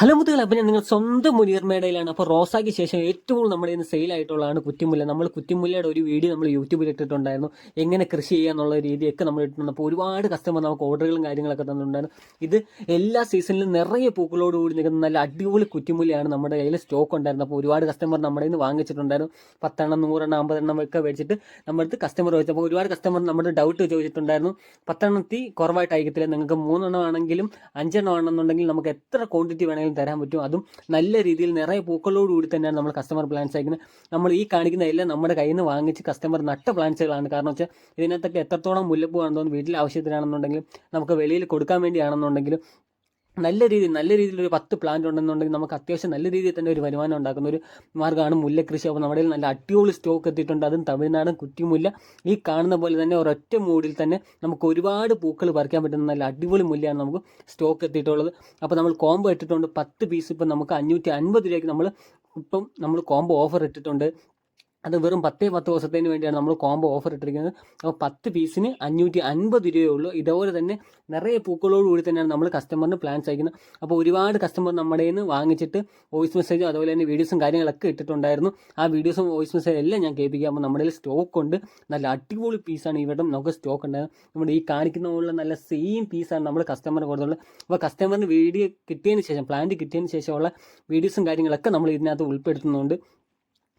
Hello മുത്തുകൾ അപ്പം ഞാൻ നിങ്ങൾ സ്വന്തം മുനിയർമേടയിലാണ്. അപ്പോൾ റോസാക്ക് ശേഷം ഏറ്റവും നമ്മുടെ ഇന്ന് സെയിലായിട്ടുള്ളതാണ് കുറ്റിമുല്ല. നമ്മൾ കുറ്റിമുല്ലയുടെ ഒരു വീഡിയോ നമ്മൾ യൂട്യൂബിൽ ഇട്ടിട്ടുണ്ടായിരുന്നു. എങ്ങനെ കൃഷി ചെയ്യാന്നുള്ള രീതിയൊക്കെ നമ്മൾ ഇട്ടിട്ടുണ്ട്. അപ്പോൾ ഒരുപാട് കസ്റ്റമർ നമുക്ക് ഓർഡറുകളും കാര്യങ്ങളൊക്കെ തന്നിട്ടുണ്ടായിരുന്നു. ഇത് എല്ലാ സീസണിലും നിറയെ പൂക്കളോട് കൂടി നിൽക്കുന്ന നല്ല അടിപൊളി കുറ്റിമുല്ലയാണ് നമ്മുടെ കയ്യിൽ സ്റ്റോക്ക് ഉണ്ടായിരുന്നത്. അപ്പോൾ ഒരുപാട് കസ്റ്റമർ നമ്മുടെ നിന്ന് വാങ്ങിച്ചിട്ടുണ്ടായിരുന്നു. പത്തെണ്ണം നൂറെണ്ണം അമ്പതെണ്ണം ഒക്കെ മേടിച്ചിട്ട് നമ്മുടെ അടുത്ത് കസ്റ്റമർ ചോദിച്ചു. അപ്പോൾ ഒരുപാട് കസ്റ്റമർ നമ്മുടെ ഡൗട്ട് ചോദിച്ചിട്ടുണ്ടായിരുന്നു. പത്തെണ്ണത്തി കുറവായിട്ട് അയക്കത്തില്ല നിങ്ങൾക്ക് മൂന്നെണ്ണം ആണെങ്കിലും അഞ്ചെണ്ണം ആണെന്നുണ്ടെങ്കിൽ നമുക്ക് എത്ര ക്വാണ്ടിറ്റി വേണമെങ്കിലും തരാൻ പറ്റും. അതും നല്ല രീതിയിൽ നിറയെ പൂക്കളോടുകൂടി തന്നെയാണ് നമ്മൾ കസ്റ്റമർ പ്ലാൻസ് അയക്കുന്നത്. നമ്മൾ ഈ കാണിക്കുന്ന എല്ലാം നമ്മുടെ കയ്യിൽ നിന്ന് വാങ്ങിച്ച് കസ്റ്റമർ നട്ട പ്ലാൻസുകളാണ് കാരണം വെച്ചാൽ ഇതിനകത്തൊക്കെ എത്രത്തോളം മുല്ലപ്പൂ ആണെന്നോ വീട്ടിലെ ആവശ്യത്തിനാണെന്നുണ്ടെങ്കിലും നമുക്ക് വെളിയിൽ കൊടുക്കാൻ വേണ്ടിയാണെന്നുണ്ടെങ്കിലും നല്ല രീതിയിൽ നല്ല രീതിയിൽ ഒരു പത്ത് പ്ലാന്റ് ഉണ്ടെന്നുണ്ടെങ്കിൽ നമുക്ക് അത്യാവശ്യം നല്ല രീതിയിൽ തന്നെ ഒരു വരുമാനം ഉണ്ടാക്കുന്ന ഒരു മാർഗമാണ് മുല്ലക്കൃഷി. അപ്പോൾ നമ്മുടെ നല്ല അടിപൊളി സ്റ്റോക്ക് എത്തിയിട്ടുണ്ട്. അതും തമിഴ്നാടൻ കുറ്റിമുല്ല. ഈ കാണുന്ന പോലെ തന്നെ ഒരൊറ്റ മൂടിൽ തന്നെ നമുക്ക് ഒരുപാട് പൂക്കൾ പറിക്കാൻ പറ്റുന്ന നല്ല അടിപൊളി മുല്ലയാണ് നമുക്ക് സ്റ്റോക്ക് എത്തിയിട്ടുള്ളത്. അപ്പോൾ നമ്മൾ കോംബോ ഇട്ടിട്ടുണ്ട്. പത്ത് പീസ് ഇപ്പം നമുക്ക് അഞ്ഞൂറ്റി അൻപത് രൂപയ്ക്ക് നമ്മൾ ഇപ്പം നമ്മൾ കോംബോ ഓഫർ ഇട്ടിട്ടുണ്ട്. അത് വെറും പത്തേ പത്ത് ദിവസത്തിന് വേണ്ടിയാണ് നമ്മൾ കോംബോ ഓഫർ ഇട്ടിരിക്കുന്നത്. അപ്പോൾ പത്ത് പീസിന് അഞ്ഞൂറ്റി അൻപത് രൂപയേ ഉള്ളൂ ഇതുപോലെ തന്നെ നിറയെ പൂക്കളോട് കൂടി തന്നെയാണ് നമ്മൾ കസ്റ്റമറിന് പ്ലാൻസ് അയക്കുന്നത്. അപ്പോൾ ഒരുപാട് കസ്റ്റമർ നമ്മുടെ നിന്ന് വാങ്ങിച്ചിട്ട് വോയിസ് മെസ്സേജും അതുപോലെ തന്നെ വീഡിയോസും കാര്യങ്ങളൊക്കെ ഇട്ടിട്ടുണ്ടായിരുന്നു. ആ വീഡിയോസും വോയിസ് മെസ്സേജ് എല്ലാം ഞാൻ കേൾപ്പിക്കാം. നമ്മുടെ സ്റ്റോക്ക് ഉണ്ട്. നല്ല അടിപൊളി പീസാണ് ഇവിടെ. നമുക്ക് സ്റ്റോക്ക് ഉണ്ടായത് നമ്മുടെ ഈ കാണിക്കുന്ന പോലുള്ള നല്ല സെയിം പീസാണ് നമ്മൾ കസ്റ്റമറിന് കൊടുത്തുള്ളത് അപ്പോൾ കസ്റ്റമറിന് വീഡിയോ കിട്ടിയതിന് ശേഷം പ്ലാന്റ് കിട്ടിയതിന് ശേഷമുള്ള വീഡിയോസും കാര്യങ്ങളൊക്കെ നമ്മൾ ഇതിനകത്ത് ഉൾപ്പെടുത്തുന്നുണ്ട്.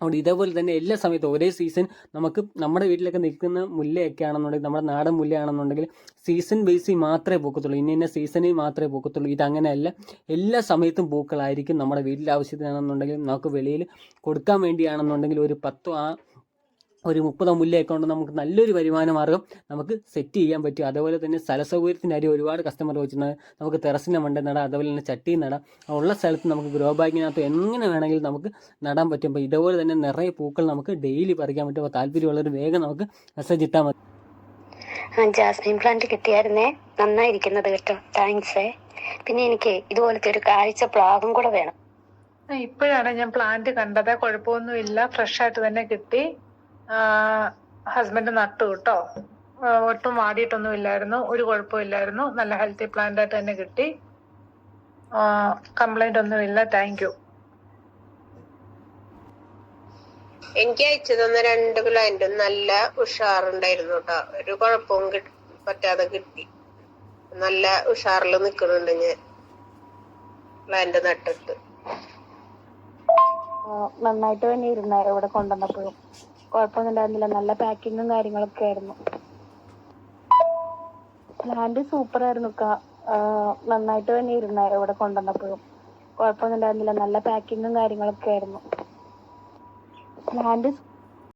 അതുകൊണ്ട് ഇതേപോലെ തന്നെ എല്ലാ സമയത്തും ഒരേ സീസൺ നമുക്ക് നമ്മുടെ വീട്ടിലൊക്കെ നിൽക്കുന്ന മുല്ലയൊക്കെ ആണെന്നുണ്ടെങ്കിൽ നമ്മുടെ നാടൻ മുല്ലയാണെന്നുണ്ടെങ്കിൽ സീസൺ ബേസിൽ മാത്രമേ പൂക്കത്തുള്ളൂ. ഇന്ന ഇന്ന സീസണിൽ മാത്രമേ പൂക്കത്തുള്ളൂ. ഇതങ്ങനെയല്ല. എല്ലാ സമയത്തും പൂക്കളായിരിക്കും നമ്മുടെ വീട്ടിലെ ആവശ്യത്തിനാണെന്നുണ്ടെങ്കിൽ നമുക്ക് വെളിയിൽ കൊടുക്കാൻ വേണ്ടിയാണെന്നുണ്ടെങ്കിൽ ഒരു പത്തോ ആ ഒരു മുപ്പതോ മുല്ലയൊക്കെ കൊണ്ട് നമുക്ക് നല്ലൊരു വരുമാന മാർഗം നമുക്ക് സെറ്റ് ചെയ്യാൻ പറ്റും. അതുപോലെ തന്നെ സ്ഥല സൗകര്യത്തിന്റെ കാര്യം ഒരുപാട് കസ്റ്റമർ ചോദിച്ചിട്ടുണ്ട്. നമുക്ക് ടെറസിന്റെ മണ്ട നടാം അതുപോലെ തന്നെ ചട്ടിയും നടാം. ഉള്ള സ്ഥലത്ത് നമുക്ക് ഗ്രോ ബാഗിനകത്ത് എങ്ങനെ വേണമെങ്കിലും നമുക്ക് നടാൻ പറ്റും. അപ്പോൾ ഇതുപോലെ തന്നെ നിറയെ പൂക്കൾ നമുക്ക് ഡെയിലി പറിക്കാൻ പറ്റും. അപ്പോൾ താല്പര്യമുള്ളവർ വേഗം നമുക്ക് മെസ്സേജ് ഇട്ടാൽ മതി. Jasmine plant കിട്ടിയായിരുന്നേ. നന്നായിരിക്കുന്നത് കേട്ടോ. താങ്ക്സ് പിന്നെ എനിക്ക് ഇതുപോലത്തെ ഒരു കാഴ്ച പ്ലാവും കൂടെ വേണം. ആ, ഇപ്പോഴാണ് ഞാൻ പ്ലാന്റ് കണ്ടത്. കുഴപ്പമൊന്നുമില്ല. ഫ്രഷ് ആയിട്ട് തന്നെ കിട്ടി. ഹസ്ബൻഡ് നട്ടു കേട്ടോ ഒട്ടും വാടിയിട്ടൊന്നും ഇല്ലായിരുന്നു ഒരു കുഴപ്പമില്ലായിരുന്നു. നല്ല ഹെൽത്തി പ്ലാന്റ് ആയിട്ട് തന്നെ കിട്ടി. കംപ്ലൈന്റ് ഒന്നും ഇല്ല താങ്ക് യു എനിക്ക് അയച്ചു തന്ന രണ്ട് പ്ലാന്റും നല്ല ഉഷാറുണ്ടായിരുന്നു കേട്ടോ ഒരു കുഴപ്പവും പറ്റാതെ കിട്ടി. നല്ല ഉഷാറിൽ നിൽക്കുന്നുണ്ട് ഞാൻ. പ്ലാന്റ് നട്ടിട്ട്. നന്നായിട്ട് തന്നെ ഇരുന്ന ഇവിടെ കൊണ്ടുവന്നപ്പോഴും. കുഴപ്പമൊന്നും ഉണ്ടായിരുന്നില്ല നല്ല പാക്കിങ്ങും കാര്യങ്ങളൊക്കെ ആയിരുന്നു. ലാൻഡ് സൂപ്പർ ആയിരുന്നു ക നന്നായിട്ട് തന്നെ ഇരുന്നായിരുന്നു ഇവിടെ കൊണ്ടുവന്നപ്പോഴും. കുഴപ്പമൊന്നും ഉണ്ടായിരുന്നില്ല നല്ല പാക്കിങ്ങും കാര്യങ്ങളൊക്കെ ആയിരുന്നു. പ്ലാന്റ്